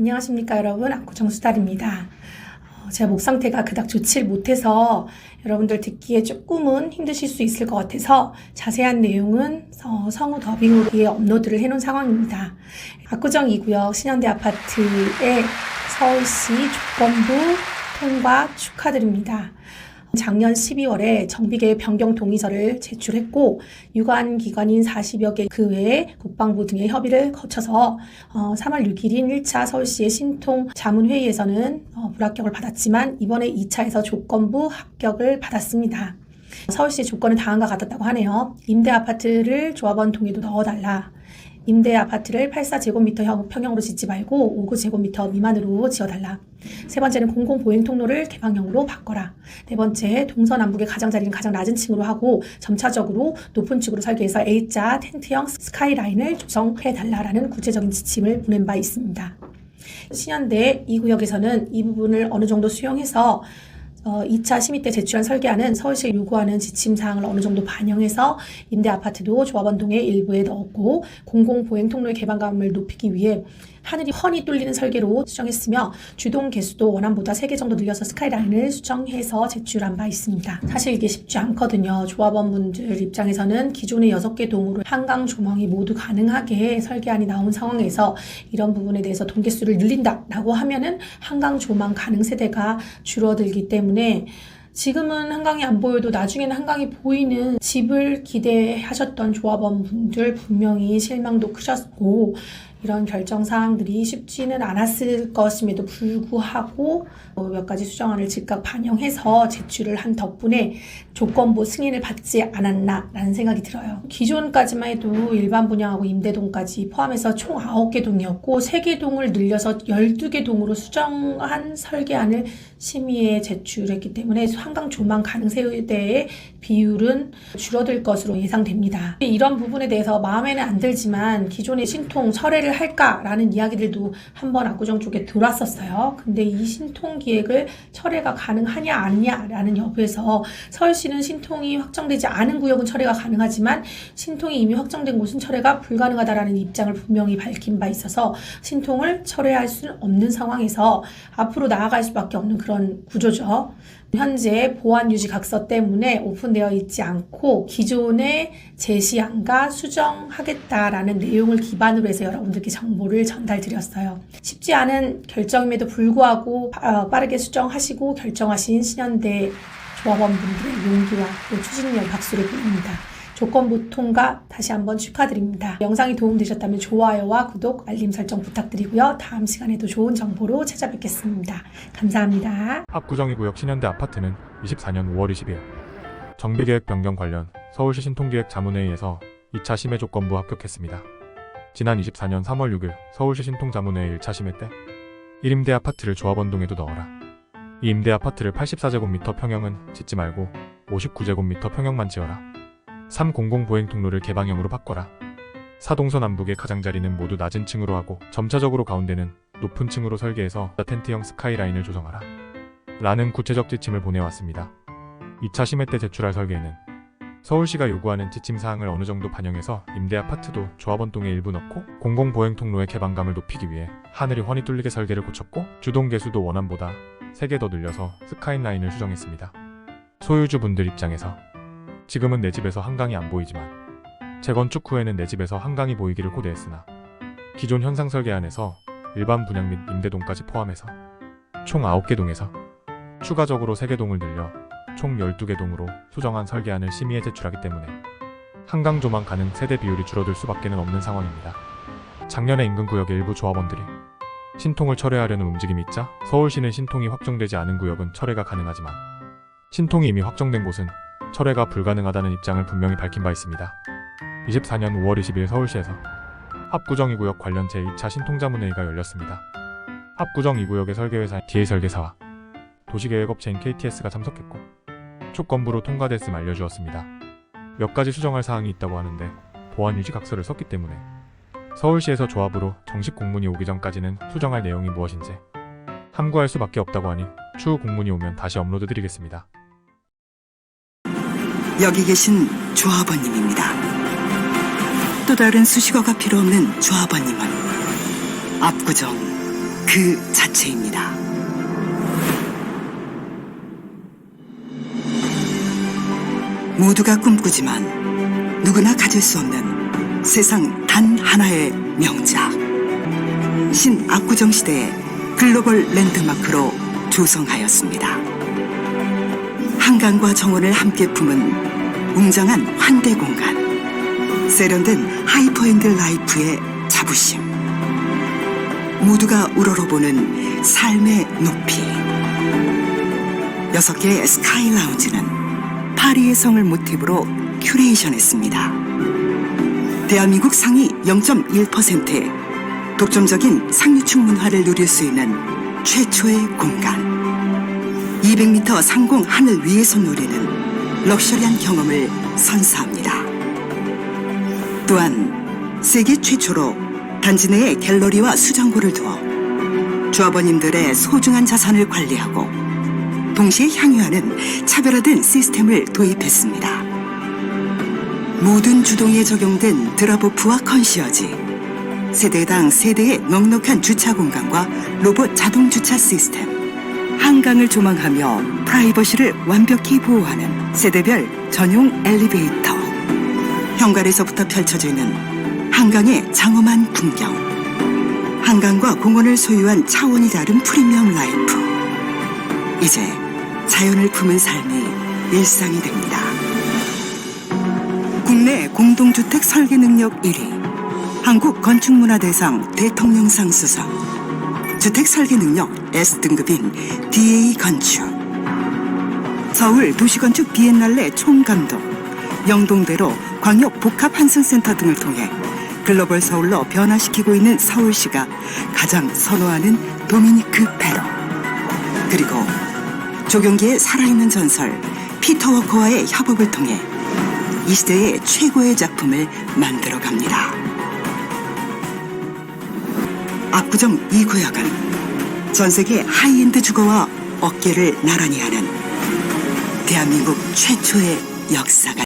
안녕하십니까 여러분 압구정 수달입니다. 어, 제가 목 상태가 그닥 좋질 못해서 여러분들 듣기에 조금은 힘드실 수 있을 것 같아서 자세한 내용은 어, 성우 더빙으로 예, 업로드를 해놓은 상황입니다. 압구정 2구역 신현대 아파트의 서울시 조건부 통과 축하드립니다. 작년 12월에 정비계 변경 동의서를 제출했고 유관 기관인 40여 개 그 외에 국방부 등의 협의를 거쳐서 어, 3월 6일인 1차 서울시의 신통 자문회의에서는 어, 불합격을 받았지만 이번에 2차에서 조건부 합격을 받았습니다. 서울시의 조건은 다음과 같았다고 하네요. 임대 아파트를 조합원 동의도 넣어달라. 임대 아파트를 84제곱미터 평형으로 짓지 말고 59제곱미터 미만으로 지어달라. 세 번째는 공공보행 통로를 개방형으로 바꿔라. 네 번째, 동서남북의 가장자리는 가장 낮은 층으로 하고 점차적으로 높은 층으로 설계해서 A자 텐트형 스카이라인을 조성해달라라는 구체적인 지침을 보낸 바 있습니다. 신현대 2구역에서는 이 부분을 어느 정도 수용해서 어, 2차 심의 때 제출한 설계안은 서울시가 요구하는 지침 사항을 어느 정도 반영해서 임대 아파트도 조합원 동의 일부에 넣었고 공공보행 통로의 개방감을 높이기 위해 하늘이 훤히 뚫리는 설계로 수정했으며 주동 개수도 원안보다 3개 정도 늘려서 스카이라인을 수정해서 제출한 바 있습니다. 사실 이게 쉽지 않거든요. 조합원분들 입장에서는 기존의 6개 동으로 한강 조망이 모두 가능하게 설계안이 나온 상황에서 이런 부분에 대해서 동개수를 늘린다라고 하면은 한강 조망 가능 세대가 줄어들기 때문에 지금은 한강이 안 보여도 나중에는 한강이 보이는 집을 기대하셨던 조합원분들 분명히 실망도 크셨고 이런 결정 사항들이 쉽지는 않았을 것임에도 불구하고 어, 몇 가지 수정안을 즉각 반영해서 제출을 한 덕분에 조건부 승인을 받지 않았나라는 생각이 들어요. 기존까지만 해도 일반 분양하고 임대동까지 포함해서 총 9개 동이었고 3개 동을 늘려서 12개 동으로 수정한 설계안을 심의에 제출했기 때문에 한강 조망 가능 세대의 비율은 줄어들 것으로 예상됩니다. 이런 부분에 대해서 마음에는 안 들지만 기존의 신통 철회를 할까라는 이야기들도 한번 압구정 쪽에 돌았었어요. 근데 이 신통 기획을 철회가 가능하냐 아니냐라는 여부에서 서울시는 신통이 확정되지 않은 구역은 철회가 가능하지만 신통이 이미 확정된 곳은 철회가 불가능하다라는 입장을 분명히 밝힌 바 있어서 신통을 철회할 수는 없는 상황에서 앞으로 나아갈 수밖에 없는 그런 구조죠. 현재 보안 유지 각서 때문에 오픈되어 있지 않고 기존의 제시안과 수정하겠다라는 내용을 기반으로 해서 여러분들께 정보를 전달드렸어요. 쉽지 않은 결정임에도 불구하고 어, 빠르게 수정하시고 결정하신 신현대 조합원분들의 용기와 또 추진력 박수를 보냅니다. 조건부 통과 다시 한번 축하드립니다. 영상이 도움되셨다면 좋아요와 구독, 알림 설정 부탁드리고요. 다음 시간에도 좋은 정보로 찾아뵙겠습니다. 감사합니다. 압구정이구역 신현대 아파트는 24년 5월 20일 정비계획 변경 관련 서울시 신통기획 자문회의에서 2차 심의 조건부 합격했습니다. 지난 24년 3월 6일 서울시 신통자문회의 1차 심의 때 1임대 아파트를 조합원동에도 넣어라. 이 임대 아파트를 84제곱미터 평형은 짓지 말고 59제곱미터 평형만 지어라. 3공공 보행 통로를 개방형으로 바꿔라. 사동서 남북의 가장자리는 모두 낮은 층으로 하고 점차적으로 가운데는 높은 층으로 설계해서 텐트형 스카이라인을 조성하라. 라는 구체적 지침을 보내왔습니다. 2차 심의 때 제출할 설계에는 서울시가 요구하는 지침 사항을 어느 정도 반영해서 임대 아파트도 조합원동에 일부 넣고 공공 보행 통로의 개방감을 높이기 위해 하늘이 훤히 뚫리게 설계를 고쳤고 주동 개수도 원안보다 3개 더 늘려서 스카이라인을 수정했습니다. 소유주분들 입장에서 지금은 내 집에서 한강이 안 보이지만 재건축 후에는 내 집에서 한강이 보이기를 고대했으나 기존 현상 설계 안에서 일반 분양 및 임대동까지 포함해서 총 9개 동에서 추가적으로 3개 동을 늘려 총 12개 동으로 수정한 설계안을 심의에 제출하기 때문에 한강 조망 가능 세대 비율이 줄어들 수밖에 는 없는 상황입니다. 작년에 인근 구역의 일부 조합원들이 신통을 철회하려는 움직임이 있자 서울시는 신통이 확정되지 않은 구역은 철회가 가능하지만 신통이 이미 확정된 곳은 철회가 불가능하다는 입장을 분명히 밝힌 바 있습니다. 24년 5월 20일 서울시에서 합구정 2구역 관련 제2차 신통자문회의가 열렸습니다. 합구정 2구역의 설계회사 DA 설계사와 도시계획업체인 KTS가 참석했고 조건부로 통과됐음 알려주었습니다. 몇 가지 수정할 사항이 있다고 하는데 보안 유지 각서를 썼기 때문에 서울시에서 조합으로 정식 공문이 오기 전까지는 수정할 내용이 무엇인지 함구할 수밖에 없다고 하니 추후 공문이 오면 다시 업로드 드리겠습니다. 여기 계신 조아버님입니다. 또 다른 수식어가 필요 없는 조아버님은 압구정 그 자체입니다. 모두가 꿈꾸지만 누구나 가질 수 없는 세상 단 하나의 명작. 신 압구정 시대의 글로벌 랜드마크로 조성하였습니다. 한강과 정원을 함께 품은 웅장한 환대 공간. 세련된 하이퍼엔드 라이프의 자부심. 모두가 우러러보는 삶의 높이. 여섯 개의 스카이 라운지는 파리의 성을 모티브로 큐레이션했습니다. 대한민국 상위 0.1%의 독점적인 상류층 문화를 누릴 수 있는 최초의 공간. 200m 상공 하늘 위에서 누리는 럭셔리한 경험을 선사합니다. 또한 세계 최초로 단지 내에 갤러리와 수장고를 두어 조합원님들의 소중한 자산을 관리하고 동시에 향유하는 차별화된 시스템을 도입했습니다. 모든 주동에 적용된 드라보프와 컨시어지, 세대당 세대의 넉넉한 주차 공간과 로봇 자동 주차 시스템, 한강을 조망하며 프라이버시를 완벽히 보호하는 세대별 전용 엘리베이터, 현관에서부터 펼쳐지는 한강의 장엄한 풍경, 한강과 공원을 소유한 차원이 다른 프리미엄 라이프. 이제 자연을 품은 삶이 일상이 됩니다. 국내 공동주택 설계 능력 1위, 한국 건축문화대상 대통령상 수상, 주택 설계 능력 S등급인 DA 건축, 서울 도시건축 비엔날레 총감독, 영동대로 광역 복합 환승센터 등을 통해 글로벌 서울로 변화시키고 있는 서울시가 가장 선호하는 도미니크 페로. 그리고 조경기의 살아있는 전설 피터 워커와의 협업을 통해 이 시대의 최고의 작품을 만들어 갑니다. 압구정 이 구역은 전 세계 하이엔드 주거와 어깨를 나란히 하는 대한민국 최초의 역사가